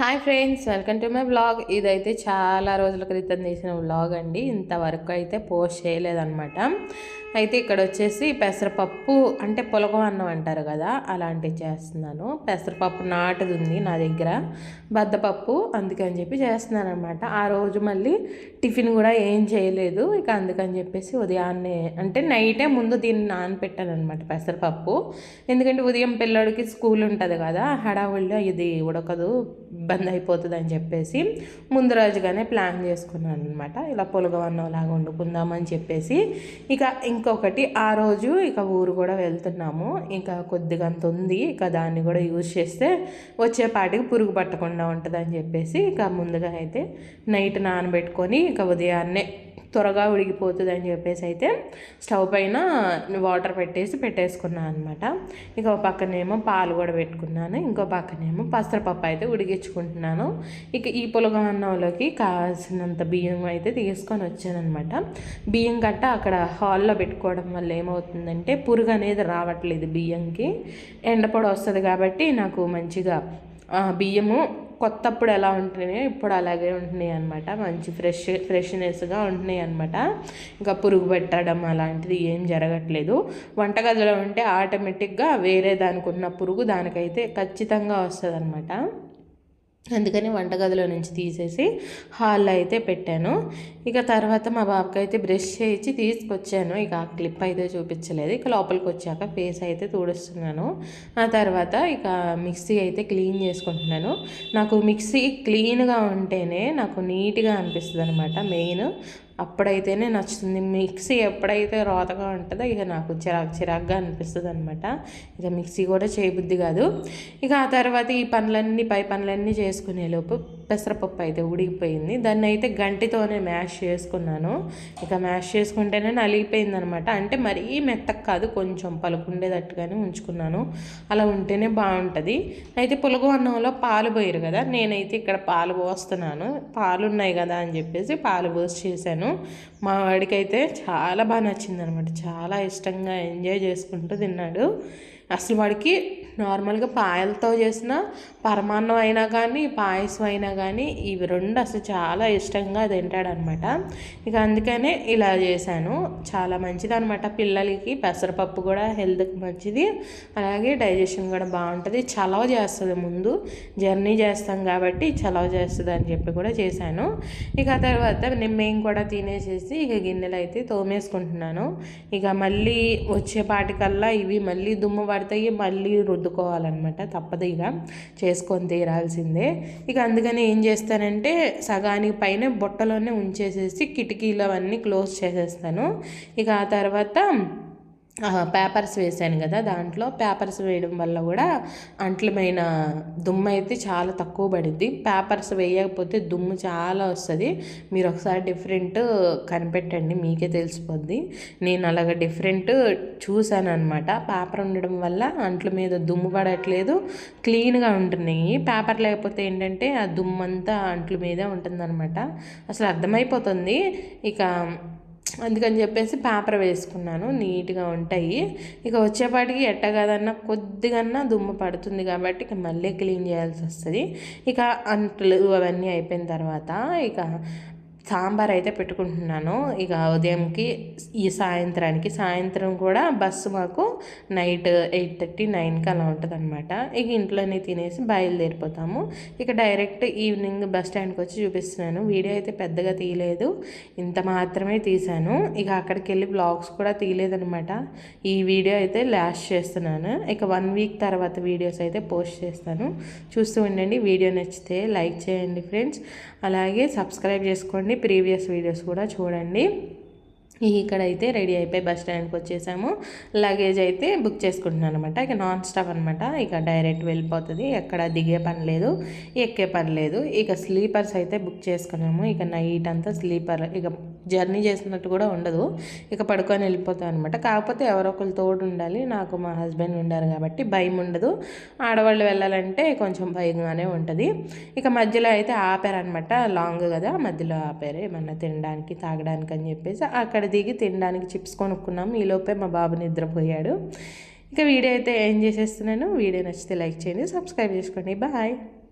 Hi friends welcome to my blog. ఇదైతే చాలా రోజుల క్రితం తీసిన బ్లాగ్ అండి. ఇంతవరకు అయితే పోస్ట్ చేయలేదన్నమాట. అయితే ఇక్కడ వచ్చేసి పెసరపప్పు అంటే పులగం అన్నం అంటారు కదా అలాంటివి చేస్తున్నాను. పెసరపప్పు నాటుది ఉంది నా దగ్గర బద్దపప్పు అందుకని చెప్పి చేస్తున్నాను అనమాట ఆ రోజు మళ్ళీ టిఫిన్ కూడా ఏం చేయలేదు ఇక అందుకని చెప్పేసి ఉదయాన్నే అంటే నైటే ముందు దీన్ని నానపెట్టాను అనమాట పెసరపప్పు. ఎందుకంటే ఉదయం పిల్లోడికి స్కూల్ ఉంటుంది కదా హడావుల్లో ఇది ఉడకదు బంద్ అయిపోతుంది అని చెప్పేసి ముందు రోజుగానే ప్లాన్ చేసుకున్నాను అనమాట ఇలా పులగవన్నం లాగా వండుకుందామని చెప్పేసి ఇక ఇంకొకటి ఆ రోజు ఇక ఊరు కూడా వెళ్తున్నాము. ఇంకా కొద్దిగా అంత ఉంది. ఇక దాన్ని కూడా యూజ్ చేస్తే వచ్చేపాటికి పురుగు పట్టకుండా ఉంటుంది అని చెప్పేసి ఇక ముందుగా అయితే నైట్ నానబెట్టుకొని ఇక ఉదయాన్నే త్వరగా ఉడికిపోతుంది అని చెప్పేసి అయితే స్టవ్ పైన వాటర్ పెట్టేసి పెట్టేసుకున్నాను అనమాట ఇంకో పక్కనేమో పాలు కూడా పెట్టుకున్నాను. ఇంకో పక్కనేమో పసరపప్పు అయితే ఉడికించుకుంటున్నాను. ఇక ఈ పులగ అన్నంలోకి కావాల్సినంత బియ్యం అయితే తీసుకొని వచ్చానమాట బియ్యం గట్ట అక్కడ హాల్లో పెట్టుకోవడం వల్ల ఏమవుతుందంటే పురుగు అనేది రావట్లేదు బియ్యంకి. ఎండపొడ వస్తుంది కాబట్టి నాకు మంచిగా బియ్యము కొత్తప్పుడు ఎలా ఉంటున్నాయో ఇప్పుడు అలాగే ఉంటున్నాయి అనమాట మంచి ఫ్రెష్ ఫ్రెష్నెస్గా ఉంటున్నాయి అనమాట ఇంకా పురుగు పెట్టడం అలాంటిది ఏం జరగట్లేదు. వంటగదిలో ఉంటే ఆటోమేటిక్గా వేరే దానికి ఉన్న పురుగు దానికైతే ఖచ్చితంగా వస్తుంది అనమాట అందుకని వంటగదిలో నుంచి తీసేసి హాల్లో అయితే పెట్టాను. ఇక తర్వాత మా బాబుకి అయితే బ్రష్ చేయించి తీసుకొచ్చాను. ఇక ఆ క్లిప్ అయితే చూపించలేదు. ఇక లోపలికి వచ్చాక ఫేస్ అయితే తుడుస్తున్నాను. ఆ తర్వాత ఇక మిక్సీ అయితే క్లీన్ చేసుకుంటున్నాను. నాకు మిక్సీ క్లీన్గా ఉంటేనే నాకు నీట్గా అనిపిస్తుంది అనమాట మెయిన్. అప్పుడైతేనే నచ్చుతుంది. మిక్సీ ఎప్పుడైతే రోతగా ఉంటుందో ఇక నాకు చిరాకు చిరాకుగా అనిపిస్తుంది అనమాట ఇక మిక్సీ కూడా చేయబుద్ధి కాదు. ఇక ఆ తర్వాత ఈ పనులన్నీ పై పనులన్నీ చేసుకునేలోపు పెసరపప్పు అయితే ఉడికిపోయింది. దాన్ని అయితే గంటితోనే మ్యాష్ చేసుకున్నాను. ఇక మ్యాష్ చేసుకుంటేనే నలిగిపోయింది అనమాట అంటే మరీ మెత్తకు కాదు కొంచెం పలుకుండేటట్టుగానే ఉంచుకున్నాను. అలా ఉంటేనే బాగుంటుంది. అయితే పులుగు అన్నంలో పాలు పోయారు కదా నేనైతే ఇక్కడ పాలు పోస్తున్నాను. పాలు ఉన్నాయి కదా అని చెప్పేసి పాలు పోసి చేశాను. మా వాడికైతే చాలా బాగా నచ్చింది అనమాట చాలా ఇష్టంగా ఎంజాయ్ చేసుకుంటూ తిన్నాడు. అసలు వాడికి నార్మల్గా పాయలతో చేసిన పరమాన్నం అయినా కానీ పాయసం అయినా కానీ ఇవి రెండు అసలు చాలా ఇష్టంగా తింటాడనమాట. ఇక అందుకనే ఇలా చేశాను. చాలా మంచిది అనమాట పిల్లలకి పెసరపప్పు కూడా హెల్త్కి మంచిది. అలాగే డైజెషన్ కూడా బాగుంటుంది. చలవ చేస్తుంది ముందు. జర్నీ చేస్తాం కాబట్టి చలవ చేస్తుంది అని చెప్పి కూడా చేశాను. ఇక తర్వాత మేము కూడా తినేసేసి ఇక గిన్నెలు అయితే తోమేసుకుంటున్నాను. ఇక మళ్ళీ వచ్చేపాటికల్లా ఇవి మళ్ళీ దుమ్ము పడతాయి మళ్ళీ రుద్దుకోవాలన్నమాట. తప్పదు ఇక. చేసుకొని తీరాల్సిందే. ఇక అందుకని ఏం చేస్తానంటే సగానికి పైన బుట్టలోనే ఉంచేసేసి కిటికీలు అవన్నీ క్లోజ్ చేసేస్తాను. ఇక ఆ తర్వాత పేపర్స్ వేసాను కదా దాంట్లో. పేపర్స్ వేయడం వల్ల కూడా అంట్లమైన దుమ్ము అయితే చాలా తక్కువ పడుద్ది. పేపర్స్ వేయకపోతే దుమ్ము చాలా వస్తుంది. మీరు ఒకసారి డిఫరెంట్ కనిపెట్టండి మీకే తెలిసిపోద్ది. నేను అలాగ డిఫరెంట్ చూశాను అనమాట పేపర్ ఉండడం వల్ల అంట్ల మీద దుమ్ము పడట్లేదు. క్లీన్గా ఉంటున్నాయి. పేపర్ లేకపోతే ఏంటంటే ఆ దుమ్మంతా అంట్ల మీదే ఉంటుందన్నమాట. అసలు అర్థమైపోతుంది. ఇక అందుకని చెప్పేసి పేపర్ వేసుకున్నాను నీట్గా ఉంటాయి. ఇక వచ్చేపాటికి ఎట్టగదన్నా కొద్దిగన్నా దుమ్ము పడుతుంది కాబట్టి ఇక మళ్ళీ క్లీన్ చేయాల్సి వస్తుంది. ఇక అంట్లు అవన్నీ అయిపోయిన తర్వాత ఇక సాంబార్ అయితే పెట్టుకుంటున్నాను. ఇక ఉదయంకి ఈ సాయంత్రానికి సాయంత్రం కూడా బస్సు మాకు నైట్ ఎయిట్ థర్టీ నైన్కి అలా ఉంటుంది అనమాట ఇక ఇంట్లోనే తినేసి బయలుదేరిపోతాము. ఇక డైరెక్ట్ ఈవినింగ్ బస్ స్టాండ్కి వచ్చి చూపిస్తున్నాను. వీడియో అయితే పెద్దగా తీయలేదు. ఇంత మాత్రమే తీశాను. ఇక అక్కడికి వెళ్ళి బ్లాగ్స్ కూడా తీయలేదనమాట ఈ వీడియో అయితే లాస్ట్ చేస్తున్నాను. ఇక వన్ వీక్ తర్వాత వీడియోస్ అయితే పోస్ట్ చేస్తాను. చూస్తూ ఉండండి. వీడియో నచ్చితే లైక్ చేయండి ఫ్రెండ్స్. అలాగే సబ్స్క్రైబ్ చేసుకోండి. ప్రీవియస్ వీడియోస్ కూడా చూడండి. ఇక్కడైతే రెడీ అయిపోయి బస్ స్టాండ్కి వచ్చేసాము. లగేజ్ అయితే బుక్ చేసుకుంటున్నాను అనమాట ఇక నాన్ స్టాప్ అనమాట ఇక డైరెక్ట్ వెళ్ళిపోతుంది. ఎక్కడ దిగే పని లేదు ఎక్కే పని లేదు. ఇక స్లీపర్స్ అయితే బుక్ చేసుకున్నాము. ఇక నైట్ అంతా స్లీపర్ ఇక జర్నీ చేసినట్టు కూడా ఉండదు. ఇక పడుకొని వెళ్ళిపోతాం అనమాట కాకపోతే ఎవరో ఒకరు తోడు ఉండాలి. నాకు మా హస్బెండ్ ఉండారు కాబట్టి భయం ఉండదు. ఆడవాళ్ళు వెళ్ళాలంటే కొంచెం భయంగానే ఉంటుంది. ఇక మధ్యలో అయితే ఆపారనమాట లాంగ్ కదా మధ్యలో ఆపారు. ఏమన్నా తినడానికి తాగడానికి అని చెప్పేసి అక్కడ దిగి తినడానికి చిప్స్ కొనుక్కున్నాము ఈలోపే మా బాబు నిద్రపోయాడు. ఇక వీడియో అయితే ఏం చేసేస్తున్నాను? వీడియో నచ్చితే లైక్ చేయండి సబ్స్క్రైబ్ చేసుకోండి. బాయ్.